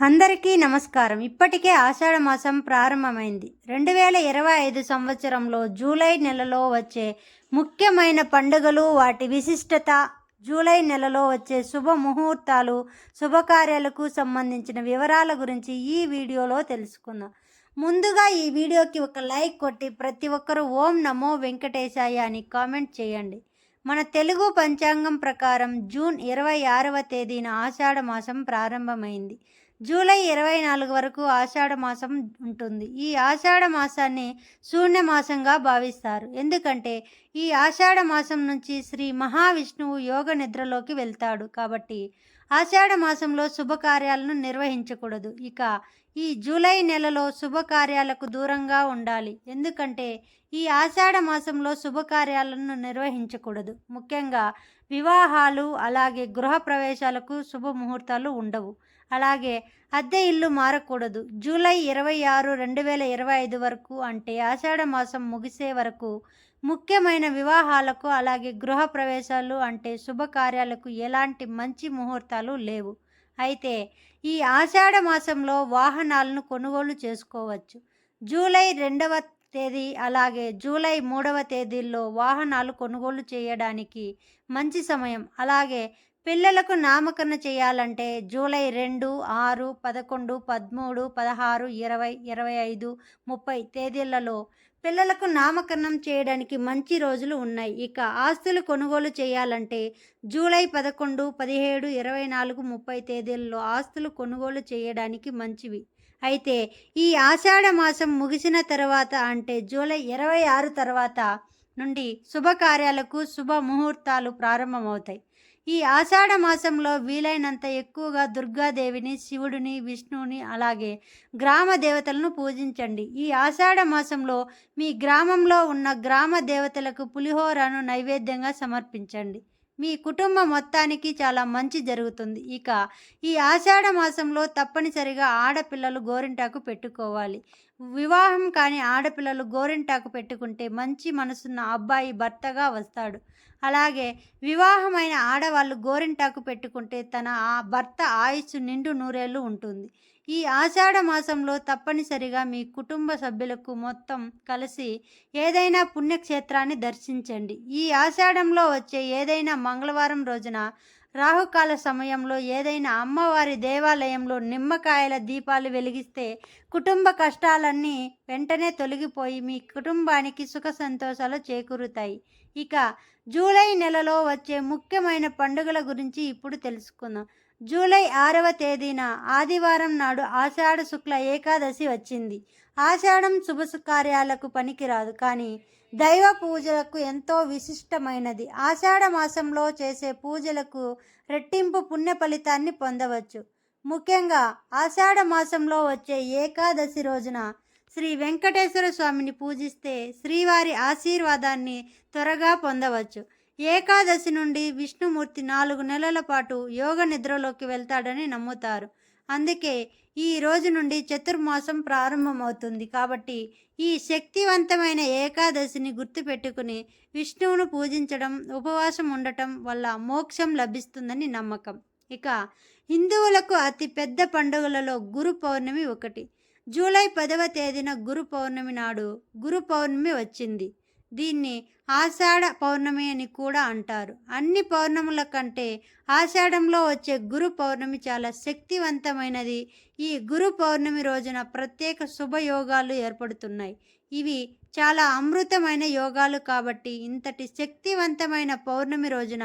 అందరికీ నమస్కారం. ఇప్పటికే ఆషాఢ మాసం ప్రారంభమైంది. రెండు వేల ఇరవై ఐదు సంవత్సరంలో జూలై నెలలో వచ్చే ముఖ్యమైన పండుగలు వాటి విశిష్టత. జూలై నెలలో వచ్చే శుభ ముహూర్తాలు శుభకార్యాలకు సంబంధించిన వివరాల గురించి ఈ వీడియోలో తెలుసుకుందాం. ముందుగా ఈ వీడియోకి ఒక లైక్ కొట్టి ప్రతి ఒక్కరూ ఓం నమో వెంకటేశాయ అని కామెంట్ చేయండి. మన తెలుగు పంచాంగం ప్రకారం జూన్ ఇరవై ఆరవ తేదీన ఆషాఢ మాసం ప్రారంభమైంది. జూలై ఇరవై నాలుగు వరకు ఆషాఢ మాసం ఉంటుంది. ఈ ఆషాఢ మాసాన్ని శూన్య మాసంగా భావిస్తారు. ఎందుకంటే ఈ ఆషాఢ మాసం నుంచి శ్రీ మహావిష్ణువు యోగ నిద్రలోకి వెళ్తాడు కాబట్టి ఆషాఢ మాసంలో శుభకార్యాలను నిర్వహించకూడదు. ఇక ఈ జూలై నెలలో శుభకార్యాలకు దూరంగా ఉండాలి. ఎందుకంటే ఈ ఆషాఢ మాసంలో శుభకార్యాలను నిర్వహించకూడదు. ముఖ్యంగా వివాహాలు అలాగే గృహ ప్రవేశాలకు శుభముహూర్తాలు ఉండవు. అలాగే అద్దె ఇల్లు మారకూడదు. జూలై ఇరవై ఆరు రెండు వేల ఇరవై ఐదు వరకు అంటే ఆషాఢ మాసం ముగిసే వరకు ముఖ్యమైన వివాహాలకు అలాగే గృహ ప్రవేశాలు అంటే శుభకార్యాలకు ఎలాంటి మంచి ముహూర్తాలు లేవు. అయితే ఈ ఆషాఢ మాసంలో వాహనాలను కొనుగోలు చేసుకోవచ్చు. జూలై రెండవ తేదీ అలాగే జూలై మూడవ తేదీల్లో వాహనాలు కొనుగోలు చేయడానికి మంచి సమయం. అలాగే పిల్లలకు నామకరణ చేయాలంటే జూలై రెండు ఆరు పదకొండు పదమూడు పదహారు ఇరవై ఇరవై ఐదు ముప్పై తేదీలలో పిల్లలకు నామకరణం చేయడానికి మంచి రోజులు ఉన్నాయి. ఇక ఆస్తులు కొనుగోలు చేయాలంటే జూలై పదకొండు పదిహేడు ఇరవై నాలుగు ముప్పై తేదీలలో ఆస్తులు కొనుగోలు చేయడానికి మంచివి. అయితే ఈ ఆషాఢ మాసం ముగిసిన తర్వాత అంటే జూలై ఇరవై ఆరు తర్వాత నుండి శుభకార్యాలకు శుభ ముహూర్తాలు ప్రారంభమవుతాయి. ఈ ఆషాఢ మాసంలో వీలైనంత ఎక్కువగా దుర్గాదేవిని శివుడిని విష్ణువుని అలాగే గ్రామ దేవతలను పూజించండి. ఈ ఆషాఢ మాసంలో మీ గ్రామంలో ఉన్న గ్రామ దేవతలకు పులిహోరను నైవేద్యంగా సమర్పించండి. మీ కుటుంబం మొత్తానికి చాలా మంచి జరుగుతుంది. ఇక ఈ ఆషాఢ మాసంలో తప్పనిసరిగా ఆడపిల్లలు గోరింటాకు పెట్టుకోవాలి. వివాహం కాని ఆడపిల్లలు గోరింటాకు పెట్టుకుంటే మంచి మనసున్న అబ్బాయి భర్తగా వస్తాడు. అలాగే వివాహమైన ఆడవాళ్ళు గోరింటాకు పెట్టుకుంటే తన ఆ భర్త ఆయుస్సు నిండు నూరేళ్ళు ఉంటుంది. ఈ ఆషాఢ మాసంలో తప్పనిసరిగా మీ కుటుంబ సభ్యులకు మొత్తం కలిసి ఏదైనా పుణ్యక్షేత్రాన్ని దర్శించండి. ఈ ఆషాఢంలో వచ్చే ఏదైనా మంగళవారం రోజున రాహుకాల సమయంలో ఏదైనా అమ్మవారి దేవాలయంలో నిమ్మకాయల దీపాలు వెలిగిస్తే కుటుంబ కష్టాలన్నీ వెంటనే తొలగిపోయి మీ కుటుంబానికి సుఖ సంతోషాలు చేకూరుతాయి. ఇక జూలై నెలలో వచ్చే ముఖ్యమైన పండుగల గురించి ఇప్పుడు తెలుసుకుందాం. జూలై ఆరవ తేదీన ఆదివారం నాడు ఆషాఢ శుక్ల ఏకాదశి వచ్చింది. ఆషాఢం శుభ కార్యాలకు పనికిరాదు. కానీ దైవ పూజలకు ఎంతో విశిష్టమైనది. ఆషాఢ మాసంలో చేసే పూజలకు రెట్టింపు పుణ్య ఫలితాన్ని పొందవచ్చు. ముఖ్యంగా ఆషాఢ మాసంలో వచ్చే ఏకాదశి రోజున శ్రీ వెంకటేశ్వర స్వామిని పూజిస్తే శ్రీవారి ఆశీర్వాదాన్ని త్వరగా పొందవచ్చు. ఏకాదశి నుండి విష్ణుమూర్తి నాలుగు నెలల పాటు యోగ నిద్రలోకి వెళ్తాడని నమ్ముతారు. అందుకే ఈ రోజు నుండి చతుర్మాసం ప్రారంభమవుతుంది కాబట్టి ఈ శక్తివంతమైన ఏకాదశిని గుర్తుపెట్టుకుని విష్ణువును పూజించడం ఉపవాసం ఉండటం వల్ల మోక్షం లభిస్తుందని నమ్మకం. ఇక హిందువులకు అతి పెద్ద పండుగలలో గురు పౌర్ణమి ఒకటి. జూలై పదవ తేదీన గురు పౌర్ణమి నాడు గురు పౌర్ణమి వచ్చింది. దీన్ని ఆషాఢ పౌర్ణమి అని కూడా అంటారు. అన్ని పౌర్ణముల కంటే ఆషాఢంలో వచ్చే గురు పౌర్ణమి చాలా శక్తివంతమైనది. ఈ గురు పౌర్ణమి రోజున ప్రత్యేక శుభయోగాలు ఏర్పడుతున్నాయి. ఇవి చాలా అమృతమైన యోగాలు కాబట్టి ఇంతటి శక్తివంతమైన పౌర్ణమి రోజున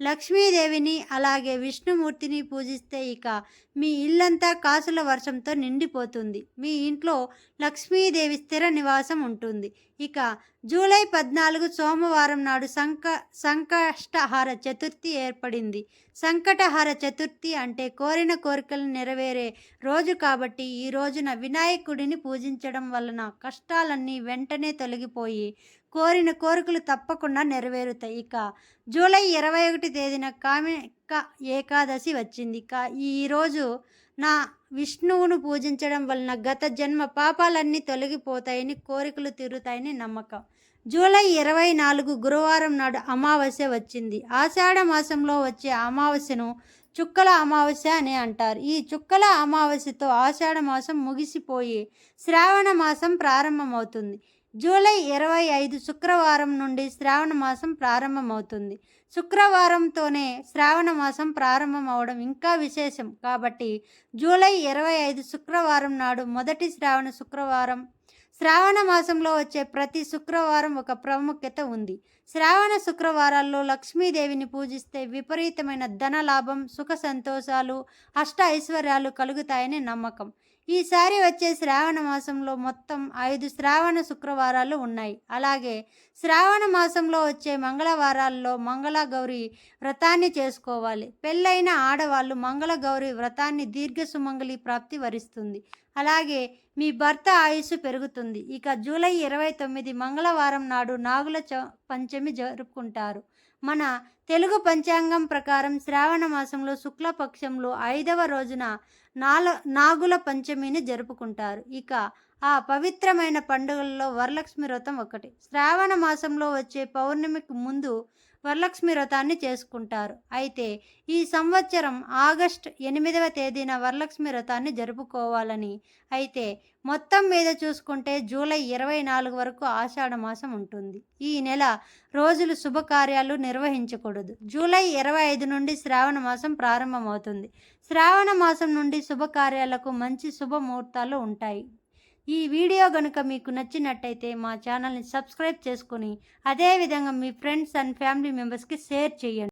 లక్ష్మీదేవిని అలాగే విష్ణుమూర్తిని పూజిస్తే ఇక మీ ఇల్లంతా కాసుల వర్షంతో నిండిపోతుంది. మీ ఇంట్లో లక్ష్మీదేవి స్థిర నివాసం ఉంటుంది. ఇక జూలై పద్నాలుగు సోమవారం నాడు సంక సంకష్టహార చతుర్థి ఏర్పడింది. సంకటహార చతుర్థి అంటే కోరిన కోరికలు నెరవేరే రోజు కాబట్టి ఈ రోజున వినాయకుడిని పూజించడం వలన కష్టాలన్నీ వెంటనే తొలగిపోయి కోరిన కోరికలు తప్పకుండా నెరవేరుతాయి. ఇక జూలై ఇరవై ఒకటి తేదీన కామిక ఏకాదశి వచ్చింది. కా ఈరోజు నా విష్ణువును పూజించడం వలన గత జన్మ పాపాలన్నీ తొలగిపోతాయని కోరికలు తీరుతాయని నమ్మకం. జూలై ఇరవై నాలుగు గురువారం నాడు అమావాస్య వచ్చింది. ఆషాఢ మాసంలో వచ్చే అమావాస్యను చుక్కల అమావాస్య అని అంటారు. ఈ చుక్కల అమావాస్యతో ఆషాఢ మాసం ముగిసిపోయి శ్రావణ మాసం ప్రారంభమవుతుంది. జూలై ఇరవై ఐదు శుక్రవారం నుండి శ్రావణ మాసం ప్రారంభమవుతుంది. శుక్రవారంతోనే శ్రావణ మాసం ప్రారంభం అవడం ఇంకా విశేషం. కాబట్టి జూలై ఇరవై ఐదు శుక్రవారం నాడు మొదటి శ్రావణ శుక్రవారం. శ్రావణ మాసంలో వచ్చే ప్రతి శుక్రవారం ఒక ప్రాముఖ్యత ఉంది. శ్రావణ శుక్రవారాల్లో లక్ష్మీదేవిని పూజిస్తే విపరీతమైన ధన లాభం సుఖ సంతోషాలు అష్ట ఐశ్వర్యాలు కలుగుతాయని నమ్మకం. ఈసారి వచ్చే శ్రావణ మాసంలో మొత్తం ఐదు శ్రావణ శుక్రవారాలు ఉన్నాయి. అలాగే శ్రావణ మాసంలో వచ్చే మంగళవారాల్లో మంగళగౌరి వ్రతాన్ని చేసుకోవాలి. పెళ్ళైన ఆడవాళ్ళు మంగళగౌరి వ్రతాన్ని దీర్ఘ సుమంగళి ప్రాప్తి వరిస్తుంది. అలాగే మీ భర్త ఆయుస్సు పెరుగుతుంది. ఇక జూలై ఇరవై తొమ్మిది మంగళవారం నాడు నాగుల చ పంచమి జరుపుకుంటారు. మన తెలుగు పంచాంగం ప్రకారం శ్రావణ మాసంలో శుక్లపక్షంలో ఐదవ రోజున నాల నాగుల పంచమిని జరుపుకుంటారు. ఇక ఆ పవిత్రమైన పండుగల్లో వరలక్ష్మి వ్రతం ఒకటి. శ్రావణ మాసంలో వచ్చే పౌర్ణమికి ముందు వరలక్ష్మి వ్రతాన్ని చేసుకుంటారు. అయితే ఈ సంవత్సరం ఆగస్ట్ ఎనిమిదవ తేదీన వరలక్ష్మి వ్రతాన్ని జరుపుకోవాలని. అయితే మొత్తం మీద చూసుకుంటే జూలై ఇరవై నాలుగు వరకు ఆషాఢ మాసం ఉంటుంది. ఈ నెల రోజులు శుభకార్యాలు నిర్వహించకూడదు. జూలై ఇరవై ఐదు నుండి శ్రావణ మాసం ప్రారంభమవుతుంది. శ్రావణ మాసం నుండి శుభకార్యాలకు మంచి శుభముహూర్తాలు ఉంటాయి. ఈ వీడియో కనుక మీకు నచ్చినట్టయితే మా ఛానల్ని సబ్స్క్రైబ్ చేసుకొని అదేవిధంగా మీ ఫ్రెండ్స్ అండ్ ఫ్యామిలీ మెంబర్స్కి షేర్ చేయండి.